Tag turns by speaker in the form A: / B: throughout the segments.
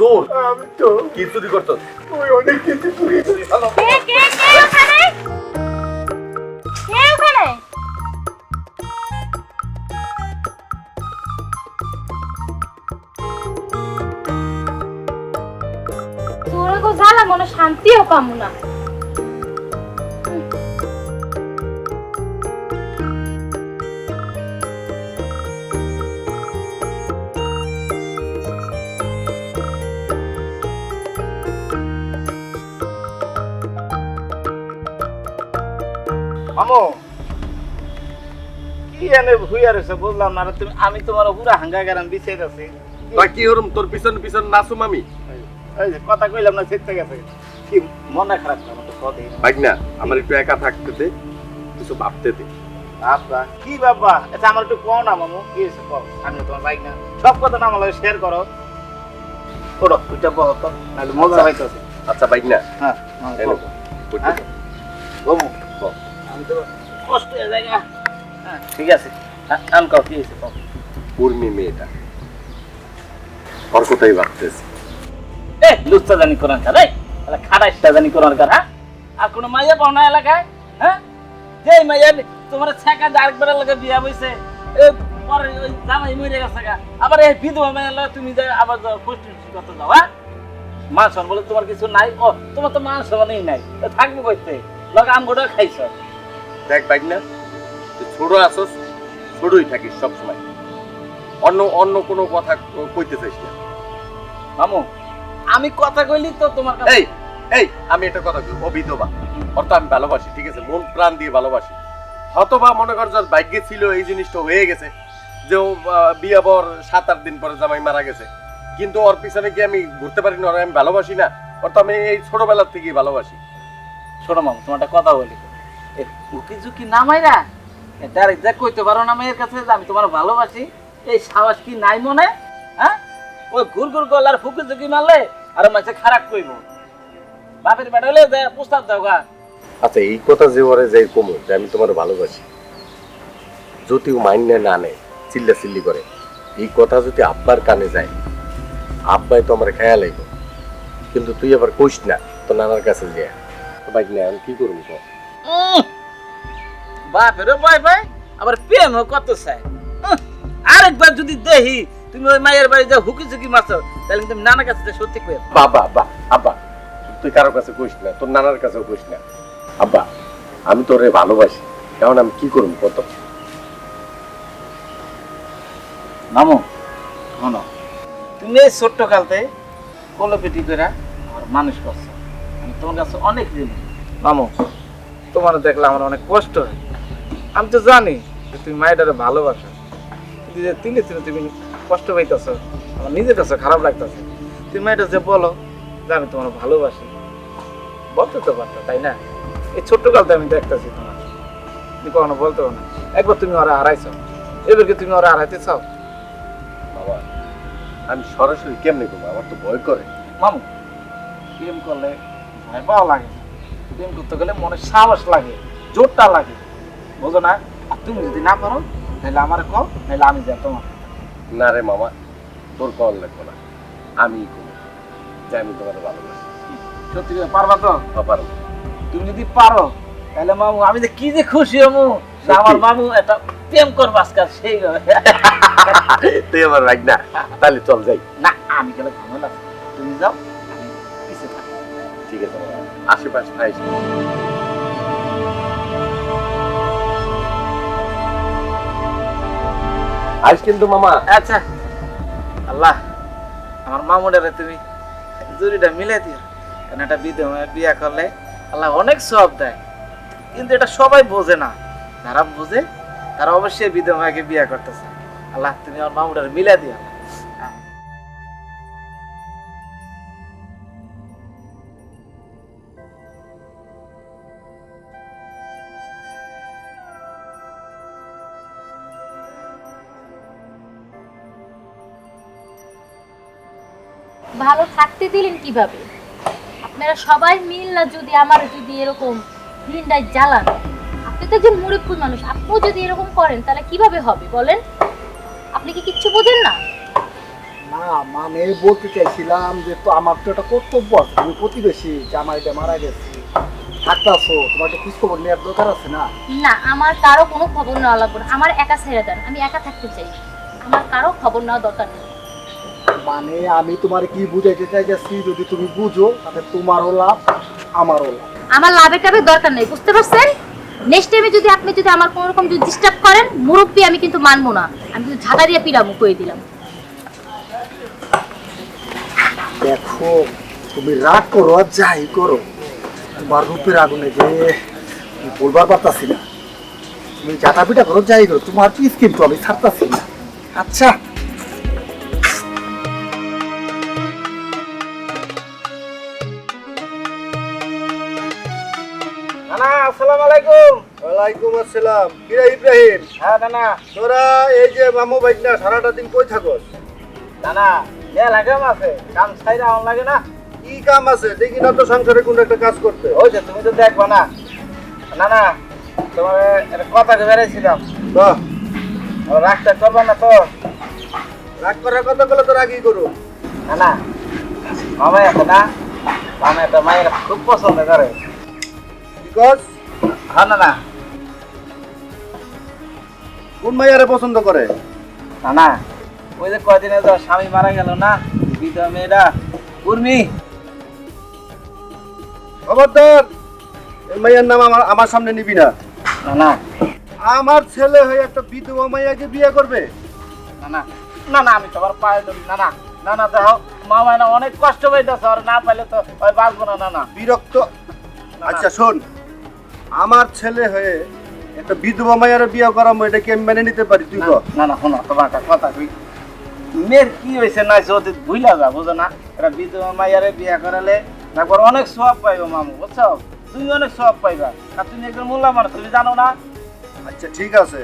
A: চোর। আমি তো
B: কি চুরি করতো
A: তুই অনেক কিছু চুরি
C: কে কে কে ওখানে? কে ওখানে? তোরা গো জ্বালা মনে শান্তিও পামু না।
D: আমো কি এনে ভুইয়া রয়েছে বুঝলাম না তুমি আমি তোমার পুরা হাঙ্গা গেলাম বিছে গেছি
B: কি হরম তোর পিছন পিছন নাচুম আমি
D: কথা কইলাম না শিখতে গেছে কি মনে খারাপ করো তো কদে
B: ভাই না আমার একটু একা থাকতে দে কিছু ভাবতে দে।
D: আচ্ছা কি বাবা আচ্ছা আমার একটু কও না মামু কি হয়েছে কও আমি তোমার বাইক না সব কথা না আমার শেয়ার করো ওইটা তো নাহলে মজা হইতেছে
B: আচ্ছা ভাই না
D: হ্যাঁ মামু,
B: এনো
D: কষ্ট হয়ে যায় হ্যাঁ, ঠিক আছে। হ্যাঁ, আমি কি হয়েছে?
B: উর্মি মেয়েটা। ওর কথাই ভাবতেছি।
D: এ লুচ্চা জানি কোরআন কার খারাইটা জানি কোরআন কার হ্যাঁ? আর কোনো মাইয়া পাও এলাকায় হ্যাঁ? যে মাইয়া তোমার ছাকা আরেকবার লাগে বিয়া বইছে পরে ওই জামাই মরে গেছে গা। আবার এই বিধবা লাগে তুমি যে আবার যাও কত যাও হ্যাঁ? বলে তোমার কিছু নাই। ও তোমার তো মা সমানেই নাই। থাকব কইতে? লগে আম গোটা খাইছ।
B: দেখ ভাই না তুই ছোট আসস ছোটই থাকিস সবসময়। অন্য অন্য কোনো কথা কইতে চাইস না।
D: মামু আমি কথা কইলি তো তোমার কাছে
B: এই এই আমি একটা কথা কই ও বিধবা ওর তো আমি ভালোবাসি ঠিক আছে? মন প্রাণ দিয়ে ভালোবাসি। হয়তোবা মনে কর যার ভাগ্যে ছিল এই জিনিসটা হয়ে গেছে যে ও বিয়া পর সাত আট দিন পরে জামাই মারা গেছে। কিন্তু ওর পিছনে গিয়ে আমি ঘুরতে পারি না ওর আমি ভালোবাসি না? ওর তো আমি এই ছোটবেলার থেকেই ভালোবাসি।
D: ছোট মামু তোমার একটা কথা বলি। উকি ঝুঁকি নামাইরা ডাইরেক্ট যা কইতে পারো না মেয়ের কাছে, আমি তোমার ভালোবাসি। এই সাহস কি নাই মনে? হ্যাঁ? ওই ঘুর ঘুর আর ফুকি ঝুঁকি মারলে আর মাঝে খারাপ কইব। বাপের বেড়ালে যে প্রস্তাব দাও গা।
B: আচ্ছা এই কথা যে ওরে যাই কমো, যে আমি তোমার ভালোবাসি, যদিও মাইনে না নেয়, চিল্লা চিল্লি করে, এই কথা যদি আব্বার কানে যায়, আব্বাই তো আমার খেয়াল কিন্তু তুই আবার কইস না তো নানার কাছে যে ভাই না আমি কি করব
D: বাপেরও ভয় পায় আবার প্রেমও কত চায়। আরেকবার যদি দেখি তুমি ওই মায়ের বাড়ি যা হুকি ঝুঁকি মারছো তাহলে কিন্তু নানার কাছে যে সত্যি কই
B: বাবা আব্বা আব্বা তুই কারোর কাছে কইস না তোর নানার কাছেও কইস না। আব্বা আমি তোরে ভালোবাসি এখন আমি কি করব কত
D: মামু শোনো তুমি এই ছোট্ট কালতে কলপিটি করে আমার মানুষ করছ। আমি তোমার কাছে অনেক ঋণী। মামু তোমার দেখলে আমার অনেক কষ্ট হয়। আমি তো জানি যে তুমি মায়েটারে ভালোবাসো। কিন্তু যে তিলে তিলে তুমি কষ্ট পাইতেছো আমার নিজের কাছে খারাপ লাগতেছে। তুমি মায়েটা যে বলো যে আমি তোমার ভালোবাসি বলতে তো পারতো তাই না? এই ছোট্ট কালতে আমি দেখতেছি তোমার। তুমি কখনো বলতে পারো না। একবার তুমি ওরা হারাইছো। এবার কি তুমি ওরা হারাইতে চাও?
B: বাবা আমি সরাসরি কেমনে করব? আমার তো ভয় করে।
D: মামু প্রেম করলে ভয় পাওয়া লাগে। প্রেম করতে গেলে মনে সাহস লাগে জোরটা লাগে। বোঝো না? আর তুমি যদি না পারো তাহলে আমার কল তাহলে আমি যাই তোমার
B: না রে মামা তোর কল লাগবো না। আমি যে আমি তোমার ভালোবাসি।
D: সত্যি পারবা তো?
B: আবার
D: তুমি যদি পারো তাহলে মামু আমি যে কি যে খুশি হমু আমার মামু একটা প্রেম করব আজকাল সেই।
B: তুই আমার রাখ না। তাহলে চল যাই।
D: না আমি গেলে ঝামেলা আছে। তুমি যাও
B: ঠিক আছে আশেপাশে থাইস আজ কিন্তু মামা।
D: আচ্ছা। আল্লাহ, আমার মামুডারে তুমি জুরিটা মিলে দিও। কারণ বিধবা বিয়া করলে আল্লাহ অনেক সব দেয়। কিন্তু এটা সবাই বোঝে না। যারা বোঝে, তারা অবশ্যই বিধবাকে বিয়া করতেছে। আল্লাহ, তুমি আমার মামুডারে মিলে দিও।
C: ভালো থাকতে দিলেন কীভাবে? আপনারা সবাই মিল না যদি আমার যদি এরকম হিন্ডায় জ্বালান। আপনি তো একজন মুরব্বী মানুষ আপনিও যদি এরকম করেন তাহলে কীভাবে হবে বলেন? আপনি কি কিচ্ছু বোঝেন না?
D: না
A: মানে বলতে চাইছিলাম যে তো আমার তো একটা কর্তব্য আছে তুমি প্রতিবেশী জামাইটা মারা গেছে। থাকতাছো তোমার একটা খোঁজ খবর নেওয়ার দরকার আছে না?
C: না আমার কারও কোনো খবর নেওয়া লাগবে না আমার একা ছেড়ে দেন আমি একা থাকতে চাই। আমার কারও খবর নেওয়া দরকার নেই।
A: মানে আমি তোমার কি বুঝাইতে চাইতেছি যদি তুমি বুঝো তাহলে তোমারও লাভ আমারও লাভ।
C: আমার লাভের টাভের দরকার নেই বুঝতে পারছেন? নেক্সট টাইমে যদি আপনি যদি আমার কোনো রকম যদি ডিস্টার্ব করেন মুরব্বী আমি কিন্তু মানবো না। আমি কিন্তু ঝাঁটা দিয়ে পিড়ামু করে দিলাম।
A: দেখো তুমি রাগ করো আর যাই করো। তোমার রূপের আগুনে যে বলবার পারতাছি না। তুমি জাটা পিটা করো যাই করো তোমার পিস কিন্তু আমি ছাড়তাছি না। আচ্ছা।
D: আসসালামু আলাইকুম।
A: ওয়ালাইকুম আসসালাম। কিরা ইব্রাহিম?
D: হ্যাঁ নানা
A: তোরা এই যে মামু বাইকনা সারাটা দিন কই থাকস?
D: নানা মেলা কাম আছে। কাম ছাইরা আমার লাগে না?
A: কি কাম আছে? দেখি না তো সংসারে কোন একটা কাজ করতে।
D: ওই যে তুমি তো দেখবা না। নানা তোমার কথা বেড়াইছিলাম
A: বাহ।
D: রাগটা করবা না তো?
A: রাগ করার কথা বলে তো রাগই করো।
D: নানা মামা আছে না? মামা একটা মায়ের খুব পছন্দ করে।
A: বিকজ
D: হ্যাঁ নানা
A: কোন মাইয়ারে পছন্দ করে?
D: নানা ওই যে কয়দিনে তো স্বামী মারা গেল না? বিধবা মেয়েরা উর্মি।
A: খবরদার এই মাইয়ার নাম আমার আমার সামনে নিবি না।
D: নানা
A: আমার ছেলে হয়ে একটা বিধবা মাইয়াকে বিয়ে করবে?
D: নানা না। না আমি তোমার পায়ে ধরি। না না। না না দেখো মামা না অনেক কষ্ট পাইতেছে আর না পাইলে তো ওই বাঁচবো না না না।
A: বিরক্ত আচ্ছা শোন। আমার ছেলে হয়ে একটা বিধবা মাইয়ারে বিয়ে করাবো এটা কি আমি মেনে নিতে পারি? তুই কর।
D: না না শোনো তোমার একটা কথা কই। মেয়ের কি হয়েছে না অতীত ভুইলা যা বুঝো না? এটা বিধবা মাইয়ারে বিয়ে করালে একবার অনেক সব পাইবো মামু বুঝছ? তুমি অনেক সব পাইবা। আর তুমি একজন মোল্লা মানুষ তুমি জানো না?
A: আচ্ছা ঠিক আছে।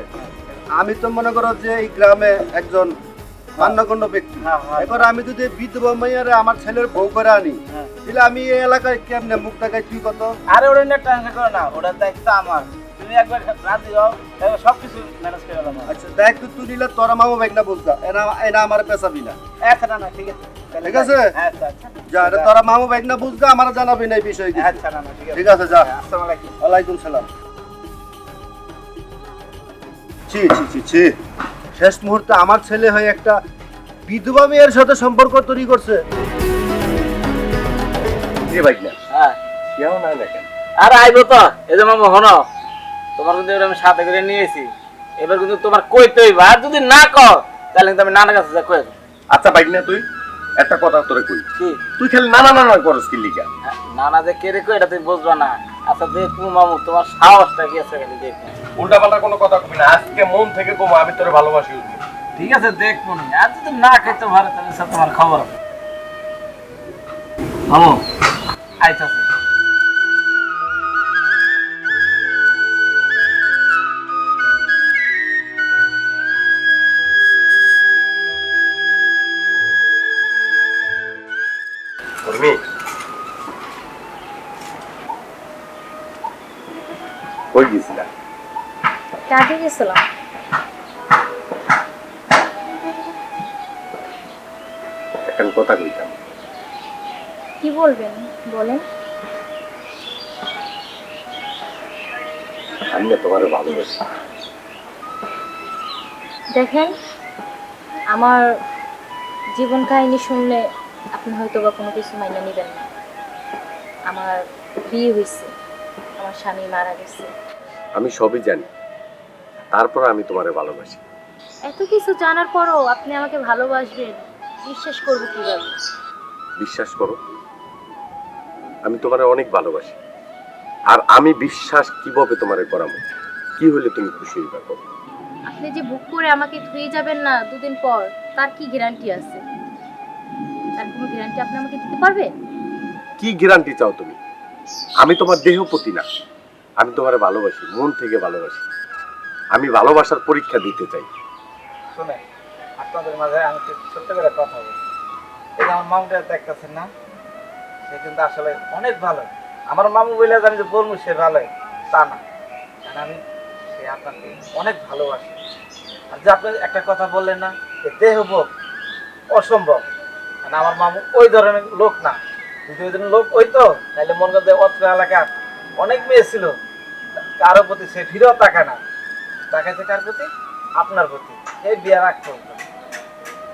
A: আমি তো মনে করো যে এই গ্রামে একজন মান্যগণ্য ব্যক্তি।
D: হ্যাঁ, হ্যাঁ।
A: এবার আমি যদি বিধবা মাইয়ারে আমার ছেলের বউ করে আনি
D: হ্যাঁ।
A: তাহলে আমি এই এলাকায় কেমনে মুখ দেখাই তুই কত?
D: আরে ওটা নিয়ে টেনশন করো না ওটার দায়িত্ব আমার। তুমি একবার রাজি হও সব কিছু ম্যানেজ করে দেবো
A: আচ্ছা দেখ তুই নিলে তোরা মামা বাইক না বলতা এনা এনা আমার পেশাবি না।
D: আচ্ছা না না ঠিক আছে।
A: ঠিক আছে?
D: আচ্ছা আচ্ছা
A: যা এটা তোরা মামা বাইক না বুঝগা আমার জানাবি না এই বিষয়ে
D: আচ্ছা না না ঠিক আছে।
A: ঠিক আছে যা।
D: আসসালামু আলাইকুম।
A: ওয়ালাইকুম সালাম। ছি ছি ছি ছি। শেষ মুহূর্তে আমার ছেলে হয়ে একটা বিধবা মেয়ের সাথে সম্পর্ক তৈরি করছে।
B: এ বাইক না
D: হ্যাঁ।
B: কেউ না দেখেন।
D: আর আইবো তো এই যে মামা হনো তোমার কিন্তু এবার আমি সাথে করে নিয়েছি এবার কিন্তু তোমার কইতে হইবা। আর যদি না কর তাহলে কিন্তু আমি নানার কাছে যা কই
B: আচ্ছা বাইক না তুই একটা কথা তোরে কই।
D: কি?
B: তুই খালি নানা নানা করস কি লিগা?
D: হ্যাঁ, নানা যে কে রে কই এটা তুমি বুঝবা না। আচ্ছা দেখু মামু তোমার সাহসটা কি আছে খালি দেখু
B: উল্টা পাল্টা কোনো কথা কবি না। আজকে মন থেকে কম আমি তোরে ভালোবাসি
D: ঠিক আছে দেখব নি আর যদি না খাইতে পারে তাহলে সব তোমার খবর। মামু আইতাছে।
B: কই গেছিলা
C: কাজে গেছিলাম।
B: একটা কথা কইতাম।
C: কি বলবেন? বলেন।
B: আমি তোমারে ভালোবাসি।
C: দেখেন আমার জীবন কাহিনী শুনলে আপনি হয়তো বা কোনো কিছু মাইনে নেবেন না। আমার বিয়ে হয়েছে আমার স্বামী মারা গেছে।
B: আমি সবই জানি। তারপর আমি তোমারে ভালোবাসি।
C: এত কিছু জানার পরও আপনি আমাকে ভালোবাসবেন। বিশ্বাস করব কীভাবে?
B: বিশ্বাস করো আমি তোমারে অনেক ভালোবাসি। আর আমি বিশ্বাস কীভাবে তোমারে করাবো? কি হলে তুমি খুশি হইবা
C: আপনি যে বুক করে আমাকে ধুয়ে যাবেন না দুদিন পর তার কি গ্যারান্টি আছে? তার কোনো গ্যারান্টি আপনি আমাকে দিতে পারবে?
B: কি গ্যারান্টি চাও তুমি? আমি তোমার দেহপতি না। আমি তোমারে ভালোবাসি মন থেকে ভালোবাসি। আমি ভালোবাসার পরীক্ষা দিতে চাই।
D: শুনে আপনাদের মাঝে আমি করে কথা বলি। এই যে আমার না? সে কিন্তু আসলে অনেক ভালো। আমার মামু বলে আমি যে বলব, সে ভালোই তা না। কারণ আমি, সে আপনাকে অনেক ভালোবাসি। আর যে আপনি একটা কথা বললেন না, যে দেহ ভোগ অসম্ভব। আমার মামু ওই ধরনের লোক না। যদি ওই ধরনের লোক ওই তো তাহলে মনে করতে অত্র এলাকার অনেক মেয়ে ছিল। কারও প্রতি সে ফিরেও তাকায় না। তাকাইছে কার প্রতি? আপনার প্রতি। এই বিয়ে রাখতো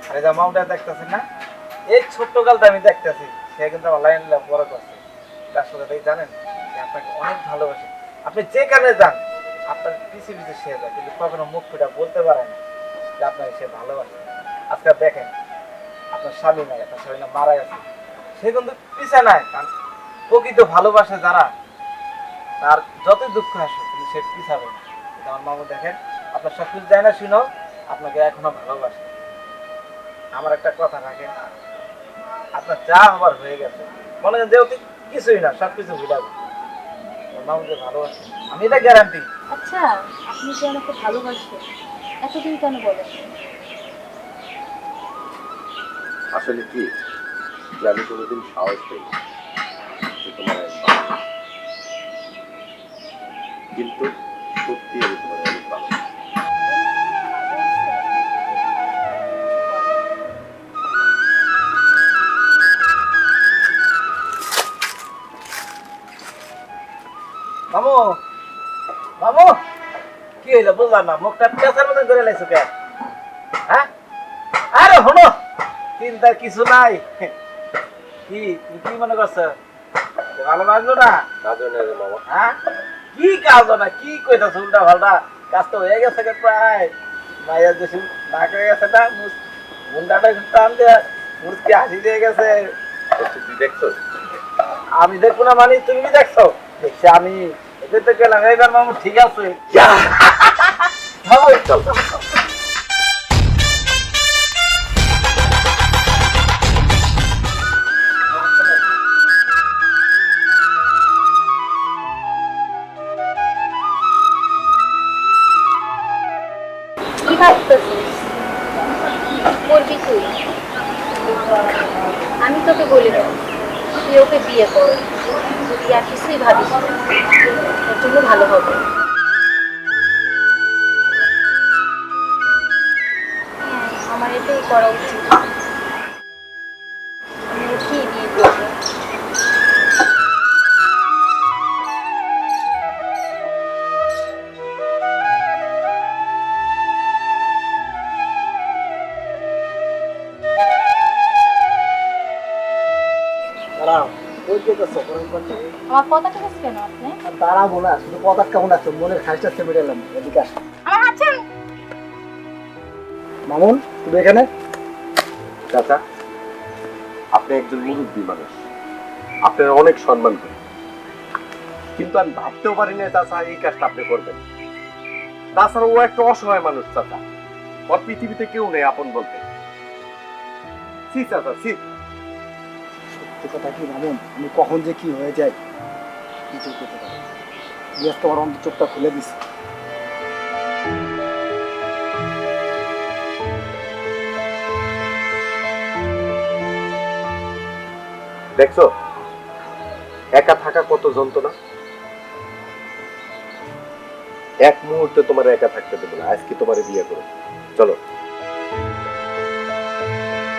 D: আরে যা মামুটা দেখতেছেন না? এই ছোট্ট কালটা আমি দেখতেছি। সে কিন্তু আমার লাইন বড় করছে। সাথে তাই জানেন যে আপনাকে অনেক ভালোবাসে। আপনি যে কারণে যান, আপনার পিছিয়ে পিছিয়ে সে যায়, কিন্তু কখনো মুখ ফুটা বলতে পারে না যে আপনাকে সে ভালোবাসে। আজকে দেখেন, আপনার স্বামী নাই, আপনার স্বামী না মারা গেছে সে কিন্তু পিছে নাই, কারণ প্রকৃত ভালোবাসে যারা, তার যতই দুঃখ আসে কিন্তু সে পিছাবে না। আমার মামু দেখেন আপনার সব কিছু যায় না শুনো আপনাকে এখনও ভালোবাসে। আমার একটা কথা রাখেন আপনার যা হবার হয়ে গেছে মনে করেন যেহেতু কিছুই না সব কিছু ভুলাবে মামুকে ভালোবাসে আমি এটা গ্যারান্টি
C: আচ্ছা আপনি যে আমাকে ভালোবাসেন এতদিন কেন বলেন?
B: আসলে কি যে আমি কোনোদিন সাহস পাই যে তোমার আমি পাবো। কিন্তু সত্যি
D: মামু মামু কি হইল বুঝলাম না? মুখটা পেঁচার মতন করে লাইছো কে হ্যাঁ? আরে হলো চিন্তার কিছু নাই। কি তুমি কি মনে করছ? ভালো লাগল না
B: মামা।
D: হ্যাঁ? কি কাজ না কি কইতা উল্টা ভালটা কাজ তো হয়ে গেছে প্রায়। মাইয়া যে না করে গেছে না মুন্ডাটা টান দিয়ে মুসকে হাসি দিয়ে গেছে।
B: দেখছ?
D: আমি দেখব না মানে তুমি দেখছ? দেখছি আমি। এতে তো গেলাম এইবার মামু ঠিক আছে।
C: আমার পতাকা গাছ কেন আপনি?
A: দাঁড়াবো না শুধু পদার্থ কেমন আছে? মনের খাইটা চেপে এলাম এদিকে আস।
C: আমার হাত
A: মামুন তুমি এখানে?
B: চাচা আপনি একজন মুরব্বী মানুষ। আপনার অনেক সম্মান করি। কিন্তু আমি ভাবতেও পারি না চাচা এই কাজটা আপনি করবেন। তাছাড়া ও একটা অসহায় মানুষ চাচা। ওর পৃথিবীতে কেউ নেই আপন বলতে। সি চাচা সি
A: কথা কি মামুন আমি কখন যে কি হয়ে খুলে দিছি।
B: দেখছ? একা থাকা কত যন্ত্রণা? এক মুহূর্তে তোমার একা থাকতে দেবো না। আজকে তোমার বিয়ে করো চলো।